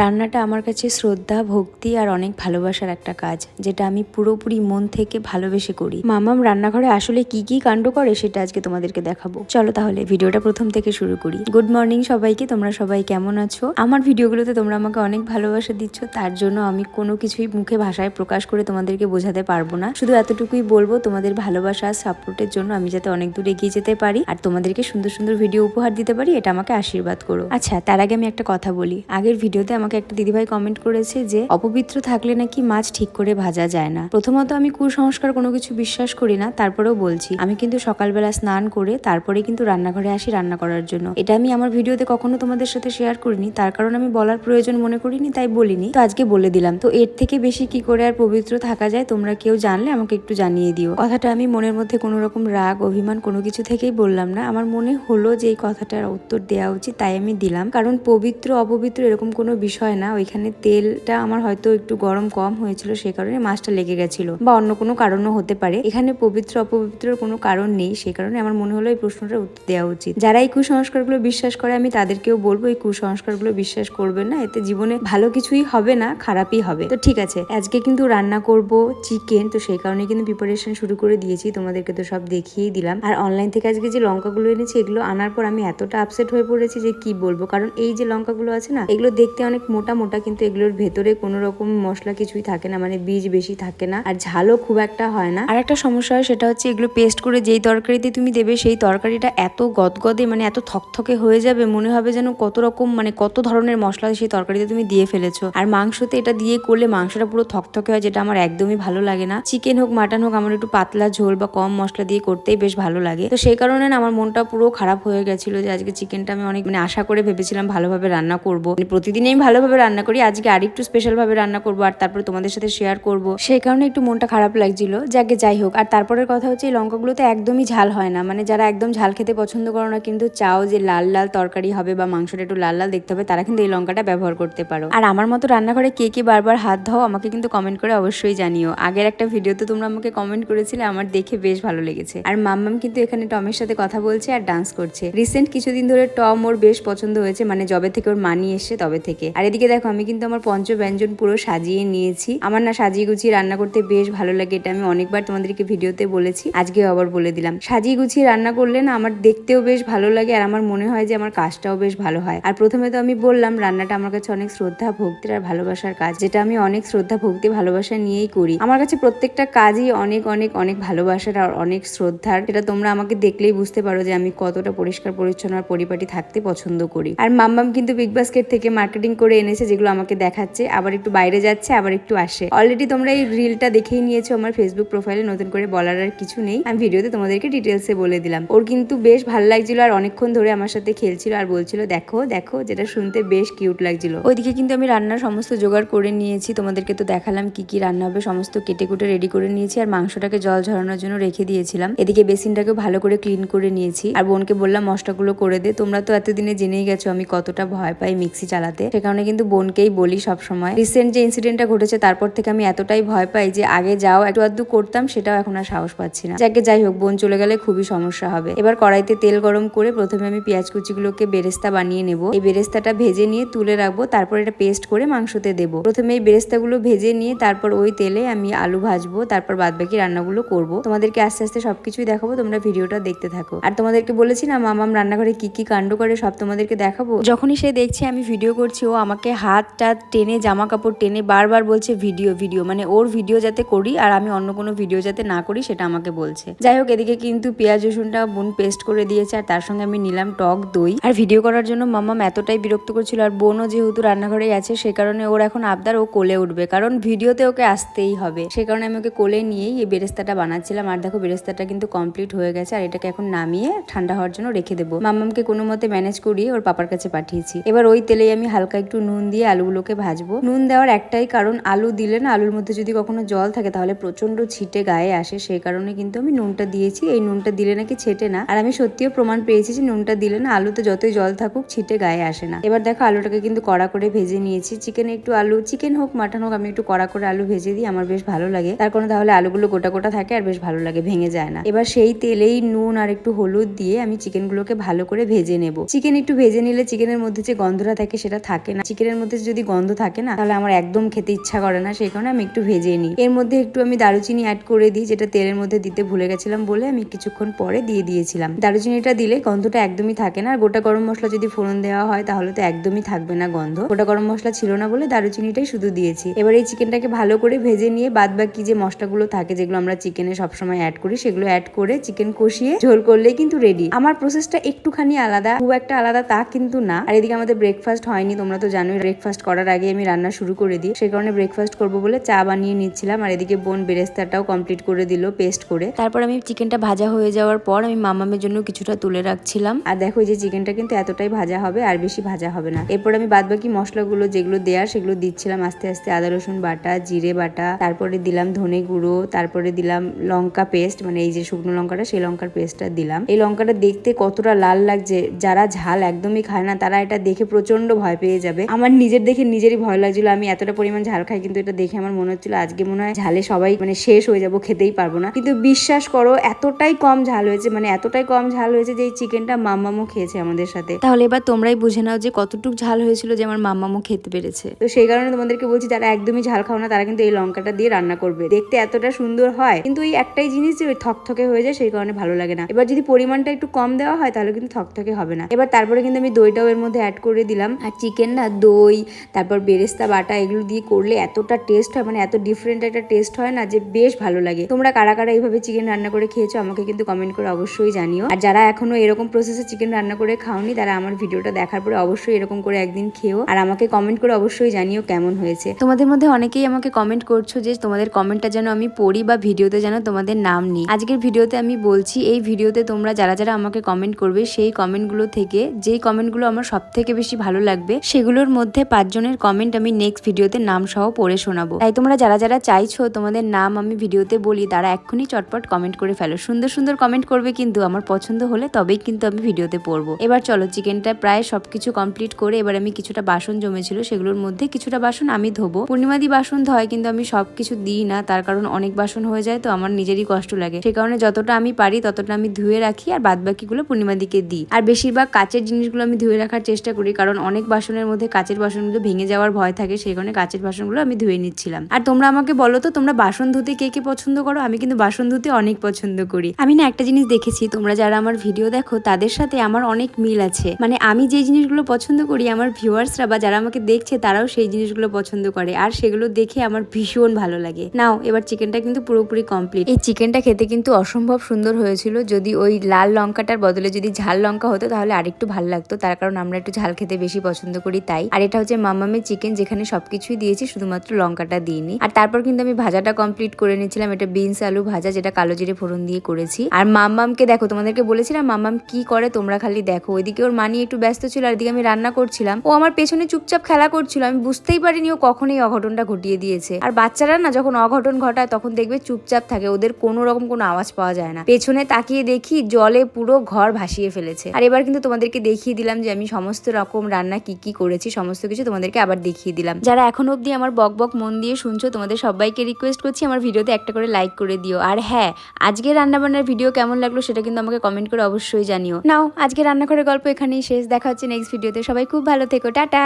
রান্নাটা আমার কাছে শ্রদ্ধা, ভক্তি আর অনেক ভালোবাসার একটা কাজ, যেটা আমি পুরোপুরি মন থেকে ভালোবেসে করি। মামাম রান্নাঘরে আসলে কি কি কাণ্ড করে সেটা আজকে তোমাদেরকে দেখাবো। চলো তাহলে ভিডিওটা প্রথম থেকে শুরু করি। গুড মর্নিং সবাইকে, তোমরা সবাই কেমন আছো? আমার ভিডিওগুলোতে তোমরা আমাকে অনেক ভালোবাসা দিচ্ছ, তার জন্য আমি কোনো কিছুই মুখে ভাষায় প্রকাশ করে তোমাদেরকে বোঝাতে পারব না। শুধু এতটুকুই বলব, তোমাদের ভালোবাসা, সাপোর্টের জন্য আমি যাতে অনেক দূর এগিয়ে যেতে পারি, আর তোমাদেরকে সুন্দর সুন্দর ভিডিও উপহার দিতে পারি, এটা আমাকে আশীর্বাদ করো। আচ্ছা তার আগে আমি একটা কথা বলি। আগের ভিডিওতে আমাকে একটা দিদিভাই কমেন্ট করেছে যে, অপবিত্র থাকলে নাকি মাছ ঠিক করে ভাজা যায় না? প্রথমত আমি কুসংস্কার কোনো কিছু বিশ্বাস করি না, তারপরেও বলছি, আমি কিন্তু সকালবেলা স্নান করে তারপরে কিন্তু রান্নাঘরে আসি রান্না করার জন্য। এটা আমি আমার ভিডিওতে কখনো তোমাদের সাথে শেয়ার করিনি, তার কারণ আমি বলার প্রয়োজন মনে করিনি, তাই বলিনি। তো আজকে বলে দিলাম। তো এর থেকে বেশি কি করে আর পবিত্র থাকা যায় তোমরা কেউ জানলে আমাকে একটু জানিয়ে দিও। কথাটা আমি মনের মধ্যে কোনো রকম রাগ, অভিমান কোনো কিছু থেকেই বললাম না। আমার মনে হলো যে এই কথাটার উত্তর দেওয়া উচিত, তাই আমি দিলাম। কারণ পবিত্র, অপবিত্র এরকম কোনো বিষয় না, ওইখানে তেলটা আমার হয়তো একটু গরম কম হয়েছিল সে কারণে মাছটা লেগে গেছিল বা অন্য কোনো কারণও হতে পারে। এখানে পবিত্র অপবিত্রের কোনো কারণ নেই, সে কারণে আমার মনে হলো এই প্রশ্নটার উত্তর দেওয়া উচিত। যারা এই কুসংস্কারগুলো বিশ্বাস করে, আমি তাদেরকেও বলব এই কুসংস্কারগুলো বিশ্বাস করবেন না, এতে জীবনে ভালো কিছুই হবে না, খারাপই হবে। তো ঠিক আছে, আজকে কিন্তু রান্না করব চিকেন, তো সেই কারণে কিন্তু প্রিপারেশন শুরু করে দিয়েছি, তোমাদেরকে তো সব দেখিয়েই দিলাম। আর অনলাইন থেকে আজকে যে লঙ্কাগুলো এনেছি, এগুলো আনার পর আমি এতটা আপসেট হয়ে পড়েছি যে কি বলব? কারণ এই যে লঙ্কাগুলো আছে না, এগুলো দেখতে অনেক মোটা মোটা, কিন্তু এগুলোর ভেতরে কোনো রকম মশলা কিছুই থাকে না মানে বীজ বেশি থাকে না, আর ঝালও খুব একটা হয় না। আর একটা সমস্যা হয় সেটা হচ্ছে এগুলো পেস্ট করে যেই তরকারিতে তুমি দেবে, সেই তরকারিটা এত গদগদে মানে এত থকথকে হয়ে যাবে, মনে হবে যেন কত রকম মানে কত ধরনের মশলা সেই তরকারিতে তুমি দিয়ে ফেলেছো। আর মাংসতে এটা দিয়ে করলে মাংসটা পুরো থকথকে হয়, যেটা আমার একদমই ভালো লাগে না। চিকেন হোক মাটন হোক, আমার একটু পাতলা ঝোল বা কম মশলা দিয়ে করতেই বেশ ভালো লাগে। তো সেই কারণে না, আমার মনটা পুরো খারাপ হয়ে গেছিল যে আজকে চিকেনটা আমি অনেক মানে আশা করে ভেবেছিলাম ভালোভাবে রান্না করব। মানে প্রতিদিনই ভালোভাবে রান্না করি, আজকে আরেকটু স্পেশাল ভাবে রান্না করব আর তারপরে তোমাদের সাথে শেয়ার করব। সেই কারণে একটু মনটা খারাপ লাগছিল, যাকে যাই হোক। আর তারপরের কথা হচ্ছে, এই লঙ্কাগুলোতে একদমই ঝাল হয় না। মানে যারা একদম ঝাল খেতে পছন্দ করো না, কিন্তু চাও যে লাল লাল তরকারি হবে বা মাংসটা একটু লাল লাল দেখতে হবে, তারা কিন্তু এই লঙ্কাটা ব্যবহার করতে পারো। আর আমার মতো রান্নাঘরে কে কে বারবার হাত ধাও, আমাকে কিন্তু কমেন্ট করে অবশ্যই জানিও। আগের একটা ভিডিওতে তোমরা আমাকে কমেন্ট করেছিলে, আমার দেখে বেশ ভালো লেগেছে। আর মাম্মাম কিন্তু এখানে টমের সাথে কথা বলছে আর ডান্স করছে। রিসেন্ট কিছুদিন ধরে টম ওর বেশ পছন্দ হয়েছে মানে জবে থেকে ওর মানি এসছে, তবে থেকে। আর এদিকে দেখো, আমি কিন্তু আমার পঞ্চ ব্যঞ্জন পুরো সাজিয়ে নিয়েছি। আমার না সাজিয়ে গুছিয়ে রান্না করতে বেশ ভালো লাগে, এটা আমি অনেকবার তোমাদেরকে ভিডিওতে বলেছি আজকেও আবার বলে দিলাম। সাজিয়ে গুছিয়ে রান্না করলে না আমার দেখতেও বেশ ভালো লাগে আর আমার মনে হয় যে আমার কাজটাও বেশ ভালো হয়। আর প্রথমে তো আমি বললাম, রান্নাটা আমার কাছে অনেক শ্রদ্ধা, ভক্তির আর ভালোবাসার কাজ, যেটা আমি অনেক শ্রদ্ধা, ভক্তি, ভালোবাসা নিয়েই করি। আমার কাছে প্রত্যেকটা কাজই অনেক অনেক অনেক ভালোবাসার আর অনেক শ্রদ্ধার যেটা তোমরা আমাকে দেখলেই বুঝতে পারো যে আমি কতটা পরিষ্কার, পরিচ্ছন্ন আর পরিপাটি থাকতে পছন্দ করি। আর মাম্মাম কিন্তু বিগ বাস্কেট থেকে মার্কেটিং করে এনেছে যেগুলো আমাকে দেখাচ্ছে, আবার একটু বাইরে যাচ্ছে, আবার একটু আসে। অলরেডি তোমরা এই রিলটা দেখেই নিয়েছো, আমার ফেসবুক প্রোফাইলে নতুন করে বলার আর কিছু নেই। আমি ভিডিওতে তোমাদেরকে ডিটেলসে বলে দিলাম। ওর কিন্তু বেশ ভালো লাগছিল আর অনেকক্ষণ ধরে আমার সাথে খেলছিল আর বলছিল, দেখো দেখো, যেটা শুনতে বেশ কিউট লাগছিল। ওইদিকে কিন্তু আমি রান্নার সমস্ত জোগাড় করে নিয়েছি। তোমাদেরকে তো দেখালাম কি কি রান্না হবে, সমস্ত কেটে কুটে রেডি করে নিয়েছি আর মাংসটাকে জল ঝরানোর জন্য রেখে দিয়েছিলাম। এদিকে বেসিনটাকে ভালো করে ক্লিন করে নিয়েছি। আর বোনকে বললাম, মশলাগুলো করে দে। তোমরা তো এতদিনে জেনেই গেছো আমি কতটা ভয় পাই মিক্সি চালাতে। কারণে কিন্তু বোনকেই বলি সব সময় রিসেন্ট যে ইনসিডেন্টটা ঘটেছে, তারপর থেকে আমি এতটাই ভয় পাই যে আগে যাও, একটু আধটু করতাম, সেটাও এখন আর সাহস পাচ্ছি না। যাকে যাই হোক, বোন চলে গেলে খুবই সমস্যা হবে। এবার কড়াইতে তেল গরম করে প্রথমে আমি পেঁয়াজ কুচিগুলোকে বেরেস্তা বানিয়ে নেব। এই বেরেস্তাটা ভেজে নিয়ে তুলে রাখব, তারপর এটা পেস্ট করে মাংসতে দেবো। প্রথমে এই বেরেস্তাগুলো ভেজে নিয়ে তারপর ওই তেলে আমি আলু ভাজবো, তারপর বাদবাকি রান্নাগুলো করব। তোমাদেরকে আস্তে আস্তে সবকিছুই দেখাবো, তোমরা ভিডিওটা দেখতে থাকো। আর তোমাদেরকে বলেছি না মামাম রান্নাঘরে কি কি কাণ্ড করে সব তোমাদেরকে দেখাবো? যখনই সে দেখছে আমি ভিডিও করছি, ও আমাকে হাত টাত টেনে জামা কাপড় টেনে বারবার বলছে, ভিডিও ভিডিও। মানে ওর ভিডিও যাতে করি আর আমি অন্য কোনো ভিডিও যাতে না করি সেটা আমাকে বলছে। যাই হোক, এদিকে কিন্তু পেঁয়াজ, রসুনটা বোন পেস্ট করে দিয়েছে আর তার সঙ্গে আমি নিলাম টক দই। আর ভিডিও করার জন্য মামাম এতটাই বিরক্ত করছিল আর বোনও যেহেতু রান্নাঘরেই আছে, সে কারণে ওর এখন আবদার ও কোলে উঠবে। কারণ ভিডিওতে ওকে আসতেই হবে। সে কারণে আমি ওকে কোলে নিয়েই এই বেরেস্তাটা বানাচ্ছিলাম। আর দেখো, বেরেস্তাটা কিন্তু কমপ্লিট হয়ে গেছে আর এটাকে এখন নামিয়ে ঠান্ডা হওয়ার জন্য রেখে দেবো। মামামকে কোনো মতে ম্যানেজ করিয়ে ওর পাপার কাছে পাঠিয়েছি। এবার ওই তেলেই আমি হালকা নুন দিয়ে আলুগুলোকে ভাজবো। নুন দেওয়ার একটাই কারণ, আলু দিলে না আলুর মধ্যে যদি কখনো জল থাকে তাহলে প্রচণ্ড ছিটে গায়ে আসে। সেই কারণে কিন্তু আমি নুনটা দিয়েছি। এই নুনটা দিলে নাকি ছেটে না। আর আমি সত্যিও প্রমাণ পেয়েছি যে নুনটা দিলে না আলুতে যতই জল থাকুক ছিটে গায়ে আসে না। এবার দেখো আলুটাকে কিন্তু কড়া করে ভেজে নিয়েছি। চিকেনে একটু আলু, চিকেন হোক, মাটন হোক, আমি একটু কড়া করে আলু ভেজে দিই। আমার বেশ ভালো লাগে। তার কোনো তাহলে আলুগুলো গোটা গোটা থাকে আর বেশ ভালো লাগে, ভেঙে যায় না। এবার সেই তেলেই নুন আর একটু হলুদ দিয়ে আমি চিকেনগুলোকে ভালো করে ভেজে নেব। চিকেন একটু ভেজে নিলে চিকেনের মধ্যে যে গন্ধটা থাকে সেটা থাকে না। চিকেনের মধ্যে যদি গন্ধ থাকে না, তাহলে আমার একদম খেতে ইচ্ছা করে না, সেই কারণে আমি একটু ভেজে নিই। এর মধ্যে একটু আমি দারুচিনি অ্যাড করে দিই, যেটা তেলের মধ্যে দিতে ভুলে গেছিলাম বলে আমি কিছুক্ষণ পরে দিয়ে দিয়েছিলাম। দারুচিনিটা দিলে গন্ধটা একদমই থাকে না, আর গোটা গরম মশলা যদি ফোড়ন দেওয়া হয়, তাহলে তো একদমই থাকবে না গন্ধ। গোটা গরম মশলা ছিল না বলে দারুচিনিটাই শুধু দিয়েছি। এবার এই চিকেনটাকে ভালো করে ভেজে নিয়ে বাদ বাকি যে মশলাগুলো থাকে, যেগুলো আমরা চিকেনে সবসময় অ্যাড করি, সেগুলো অ্যাড করে চিকেন কষিয়ে ঝোল করলেই কিন্তু রেডি আমার প্রসেসটা একটুখানি আলাদা, খুব একটা আলাদা তা কিন্তু না। আর এদিকে আমাদের ব্রেকফাস্ট হয়নি, তোমরা তো জানোই ব্রেকফাস্ট করার আগে আমি রান্না শুরু করে দিই। সেই কারণে ব্রেকফাস্ট করব বলে চা বানিয়ে নিচ্ছিলাম আর এদিকে বোন বেরেস্তাটাও কমপ্লিট করে দিল পেস্ট করে। তারপর আমি চিকেনটা ভাজা হয়ে যাওয়ার পর আমি মামামের জন্য কিছুটা তুলে রাখছিলাম। আর দেখো যে চিকেনটা কিন্তু এতটাই ভাজা হবে আর বেশি ভাজা হবে না। এরপর আমি বাদ বাকি মশলাগুলো যেগুলো দেওয়ার সেগুলো দিচ্ছিলাম আস্তে আস্তে আদা রসুন বাটা জিরে বাটা তারপরে দিলাম ধনে গুঁড়ো তারপরে দিলাম লঙ্কা পেস্ট মানে এই যে শুকনো লঙ্কাটা সেই লঙ্কার পেস্টটা দিলাম। এই লঙ্কাটা দেখতে কতটা লাল লাগছে যারা ঝাল একদমই খায় না তারা এটা দেখে প্রচণ্ড ভয় পেয়ে যাবে। আমার নিজের দেখে নিজেরই ভয় লাগছিল। আমি এতটা পরিমাণ ঝাল খাই কিন্তু এটা দেখে আমার মনে হচ্ছিল আজকে মনে হয় ঝালে সবাই মানে শেষ হয়ে যাব খেতেই পারব না। কিন্তু বিশ্বাস করো এতটাই কম ঝাল হয়েছে মানে এতটাই কম ঝাল হয়েছে যে এই চিকেনটা মাম্মামও খেয়েছে আমাদের সাথে। তাহলে এবার তোমরাই বুঝে নাও যে কতটুকু ঝাল হয়েছিল যে আমার মাম্মামও খেতে পেরেছে। তো সেই কারণে তোমাদেরকে বলছি যারা একদমই ঝাল খাও না তারা কিন্তু এই লঙ্কাটা দিয়ে রান্না করবে। দেখতে এতটা সুন্দর হয় কিন্তু এই একটাই জিনিস যে ওই থকথকে হয়ে যায় সেই কারণে ভালো লাগে না। এবার যদি পরিমাণটা একটু কম দেওয়া হয় তাহলে কিন্তু থকথকে হবে না। এবার তারপরে কিন্তু আমি দইটাও এর মধ্যে অ্যাড করে দিলাম। আর চিকেন না দই, তারপর বেরেস্তা, বাটা এগুলো দিয়ে করলে এতটা টেস্ট হয় মানে এত ডিফারেন্ট একটা টেস্ট হয় না যে বেশ ভালো লাগে। তোমরা কারা কারা এইভাবে চিকেন রান্না করে খেয়েছো আমাকে কিন্তু কমেন্ট করে অবশ্যই জানিও। আর যারা এখনও এরকম প্রসেসে চিকেন রান্না করে খাওনি, তারা আমার ভিডিওটা দেখার পরে অবশ্যই এরকম করে একদিন খেয়েও। আর আমাকে কমেন্ট করে অবশ্যই জানিও কেমন হয়েছে। তোমাদের মধ্যে অনেকেই আমাকে কমেন্ট করছ যে তোমাদের কমেন্টটা যেন আমি পড়ি বা ভিডিওতে যেন তোমাদের নাম নিই। আজকের ভিডিওতে আমি বলছি, এই ভিডিওতে তোমরা যারা যারা আমাকে কমেন্ট করবে, সেই কমেন্টগুলো থেকে, যেই কমেন্টগুলো আমার সব থেকে বেশি ভালো লাগবে সেগুলোর মধ্যে পাঁচজনের কমেন্ট আমি নেক্সট ভিডিওতে নাম সহ পড়ে শোনাবো। তাই তোমরা যারা যারা চাইছো তোমাদের নাম আমি ভিডিওতে বলি, তারা এক্ষুনি চটপট কমেন্ট করে ফেলো। সুন্দর সুন্দর কমেন্ট করবে কিন্তু আমার পছন্দ হলে তবেই কিন্তু আমি ভিডিওতে পড়ব। এবার চলো চিকেনটা প্রায় সবকিছু কমপ্লিট করে এবার আমি কিছুটা বাসন জমেছিল, সেগুলোর মধ্যে কিছুটা বাসন আমি ধোবো। পূর্ণিমাদি বাসন ধয় কিন্তু আমি সবকিছু দিই না, তার কারণ অনেক বাসন হয়ে যায়, তো আমার নিজেরই কষ্ট লাগে। সে কারণে যতটা আমি পারি ততটা আমি ধুয়ে রাখি আর বাদ বাকিগুলো পূর্ণিমাদিকে দিই। আর বেশিরভাগ কাচের জিনিসগুলো আমি ধুয়ে রাখার চেষ্টা করি, কারণ অনেক বাসনের মধ্যে কাচের বাসনগুলো ভেঙে যাওয়ার ভয় থাকে, সেই কারণে কাচের বাসনগুলো আমি ধুয়ে নিচ্ছিলাম। আর তোমরা আমাকে বলো তো, তোমরা বাসন ধুতে কে কে পছন্দ করো? আমি কিন্তু বাসন ধুতে অনেক পছন্দ করি। আমি না একটা জিনিস দেখেছি, তোমরা যারা আমার ভিডিও দেখো, তাদের সাথে আমার অনেক মিল আছে। মানে আমি যে জিনিসগুলো পছন্দ করি, আমার ভিউয়ার্সরা বা যারা আমাকে দেখছে, তারাও সেই জিনিসগুলো পছন্দ করে। আর সেগুলো দেখে আমার ভীষণ ভালো লাগে। নাও, এবার চিকেনটা কিন্তু পুরোপুরি কমপ্লিট এই চিকেনটা খেতে কিন্তু অসম্ভব সুন্দর হয়েছিল। যদি ওই লাল লঙ্কাটার বদলে যদি ঝাল লঙ্কা হতো, তাহলে আরেকটু ভালো লাগতো। তার কারণ আমরা একটু ঝাল খেতে বেশি পছন্দ করি, তাই আর এটা হচ্ছে মামামের চিকেন যেখানে সবকিছুই দিয়েছি, শুধুমাত্র লঙ্কাটা দিইনি। আর তারপর কিন্তু আমি ভাজাটা কমপ্লিট করে নিয়েছিলাম, এটা বিনস আলু ভাজা, যেটা কালো জিরে ফোড়ন দিয়ে করেছি। আর মাম্মামকে দেখো, তোমাদেরকে বলেছিলাম, মাম্মাম কি করে তোমরা খালি দেখো। ওইদিকে ওর মানি একটু ব্যস্ত ছিল, আর এদিকে আমি রান্না করছিলাম। ও আমার পেছনে চুপচাপ খেলা করছিল, আমি বুঝতেই পারিনি ও কখনই অঘটনটা ঘটিয়ে দিয়েছে। আর বাচ্চারা না, যখন অঘটন ঘটায়, তখন দেখবে চুপচাপ থাকে, ওদের কোনো রকম কোনো আওয়াজ পাওয়া যায় না। পেছনে তাকিয়ে দেখি, জলে পুরো ঘর ভাসিয়ে ফেলেছে। আর এবার কিন্তু তোমাদেরকে দেখিয়ে দিলাম যে আমি সমস্ত রকম রান্না কি কি করেছি। সমস্ত কিছু তোমাদেরকে আবার দেখিয়ে দিলাম। যারা এখন অবধি আমার বক বক মন দিয়ে শুনছো, তোমাদের সবাইকে রিকোয়েস্ট করছি আমার ভিডিওতে একটা করে লাইক করে দিও। আর হ্যাঁ আজকে রান্নাবান্নার ভিডিও কেমন লাগল সেটা কিন্তু আমাকে কমেন্ট করে অবশ্যই জানিও। নাও, আজকে রান্নাঘরের গল্প এখানেই শেষ। দেখা হচ্ছে নেক্সট ভিডিওতে সবাই খুব ভালো থেকো। টাটা!